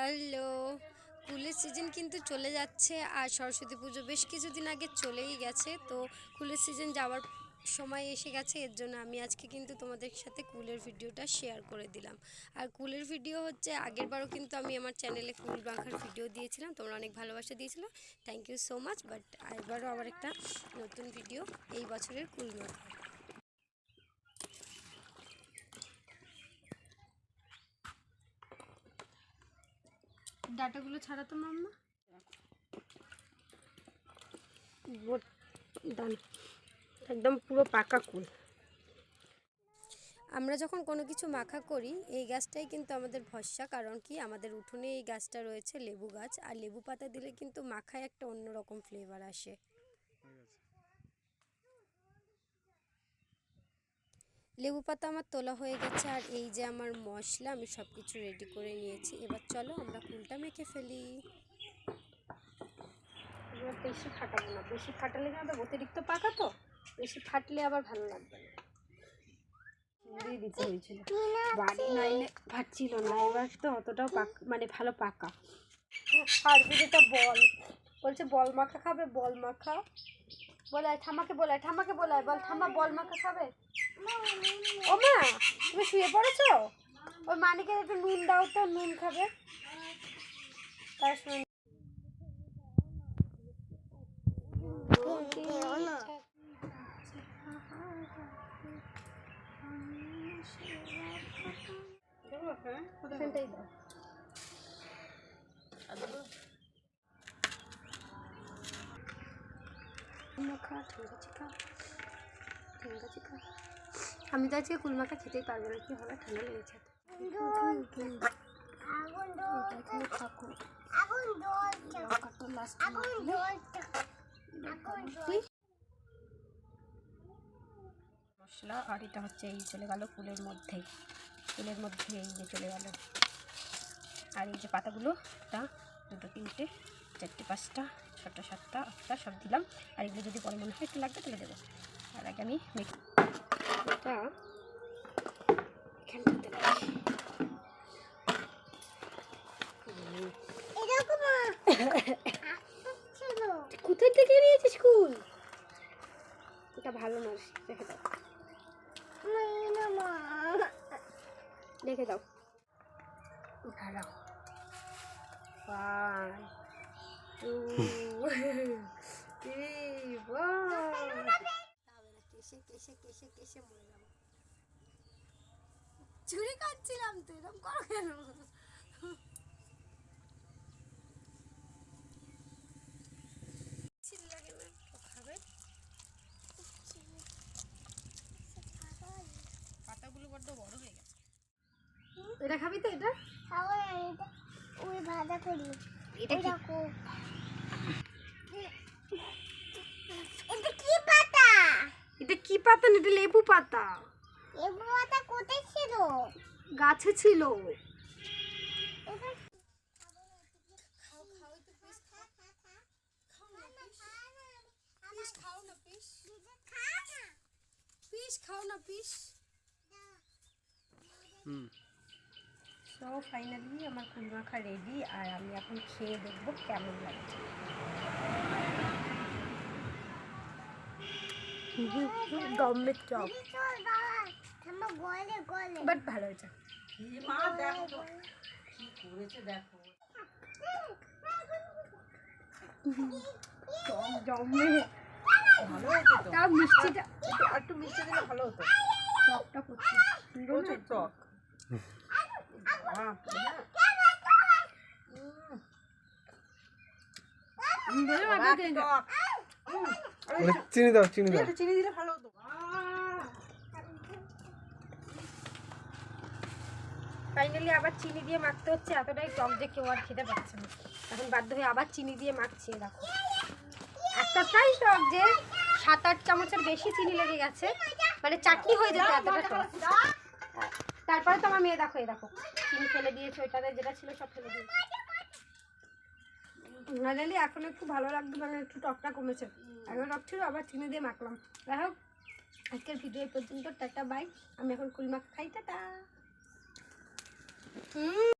Hello, কুলের season কিন্তু চলে যাচ্ছে আর সরস্বতী পুজো বেশ কিছুদিন আগে চলেই গেছে। তো কুলের সিজন যাওয়ার সময় এসে গেছে, এর জন্য আমি আজকে কিন্তু তোমাদের সাথে কুলের ভিডিওটা শেয়ার করে দিলাম। আর কুলের ভিডিও হচ্ছে আগেরবারও কিন্তু আমি আমার চ্যানেলে কুল বাঁকার ভিডিও দিয়েছিলাম, তোমরা অনেক ভালোবাসা দিয়েছিল। Thank you so much but এবারও আবার একটা নতুন ভিডিও এই বছরের কুল মাখার ডাটাগুলো ছাড়া তো মাম্মা। একদম পুরো পাকা কুল। আমরা যখন কোনো কিছু মাখা করি এই গাছটাই কিন্তু আমাদের ভরসা কারণ কি আমাদের উঠোনে এই গাছটা রয়েছে লেবু গাছ আর লেবু পাতা দিলে কিন্তু মাখায় একটা অন্যরকম ফ্লেভার আসে। লেবু পাতা আমার তোলা হয়ে গেছে, আর এই যে আমার মশলা আমি সব কিছু রেডি করে নিয়েছি। এবার চলো আমরা কুলটা মেখে ফেলি। এবার বেশি ফাটাবো না, বেশি ফাটালে কিন্তু অতিরিক্ত পাকা তো, বেশি ফাটলে আবার ভালো লাগবে না। দিয়ে দিতে না, এবার তো অতটাও মানে ভালো পাকা। যেটা বল, বলছে বল মাখা খাবে, বল মাখা। বলে ঠামাকে বলে ঠামাকে বলে বল ঠামা বল মাখা খাবে? ও মা তুমি শুয়ে পড়েছো? ওই মানিকের একটু নুন দাও তো নুন খাবে। তার সঙ্গে এখানটাই আমি তো আজকে কুলমাখা খেতেই পারব না, কি হবে? ঠান্ডা লেগেছে মশলা আর এটা হচ্ছে এই চলে গেল ফুলের মধ্যেই ফুলের মধ্যে এই যে চলে গেল। আর এই যে পাতাগুলো একটা দুটো, তিনটে, চারটে, পাঁচটা ছটা সাতটা আটটা সব দিলাম। আর এগুলো যদি পরে মনে হয় একটু লাগবে তাহলে দেবো। আর আগে আমি মেখে এটা এখানটাতে কোথায় থেকে নিয়েছিস কুল? এটা ভালো না রেখে দাও। রেখে দাও। দাঁড়াও ওয়ান টু কেসে কেসে কেসে কেসে মরে যাব চুরি কাটছিলাম তো এরকম করো কেন লাগে না খাবে পাতাগুলো বড্ড বড় হয়ে গেছে এটা খাবি তো এটা ওই ভাজা করি এটা কি দেখো এটা কি পাতা এটা কি পাতা না এটা লেবু পাতা? লেবু পাতা কোথায় ছিল? গাছে ছিল। খাও না পিস না পিস তো ফাইনালি আমার রেডি আর আমি এখন খেয়ে দেখব কেমন লাগছে। গমের চপ বাট ভালো হয়েছে। মিষ্টিটা একটু মিষ্টি দিলে ভালো হতো। চপটা সুন্দর। আমি বললাম চিনি দাও চিনি দাও। চিনি দিলে ভালো হতো। ফাইনালি আবার চিনি দিয়ে মাখতে হচ্ছে এতটাই টক যে কেউ আর খেতে পারছে না। এখন বাধ্য হয়ে আবার চিনি দিয়ে মাখছি দেখো। এতটাই টক যে সাত আট চামচের বেশি চিনি লেগে গেছে। মানে চাটনি হয়ে যেত এতটা টক। তারপরে তো আমার মেয়ে দেখো এই দেখো চিনি ফেলে দিয়েছে ওইটাতে যেটা ছিল সব ফেলে দিয়েছে। ফাইনালি এখন একটু ভালো লাগবে মানে একটু টকটা কমেছে। এখন টক ছিল, আবার চিনি দিয়ে মাখলাম। যাই হোক, আজকের ভিডিও পর্যন্ত, টাটা বাই আমি এখন কুলমাখ খাই, টাটা। হুম।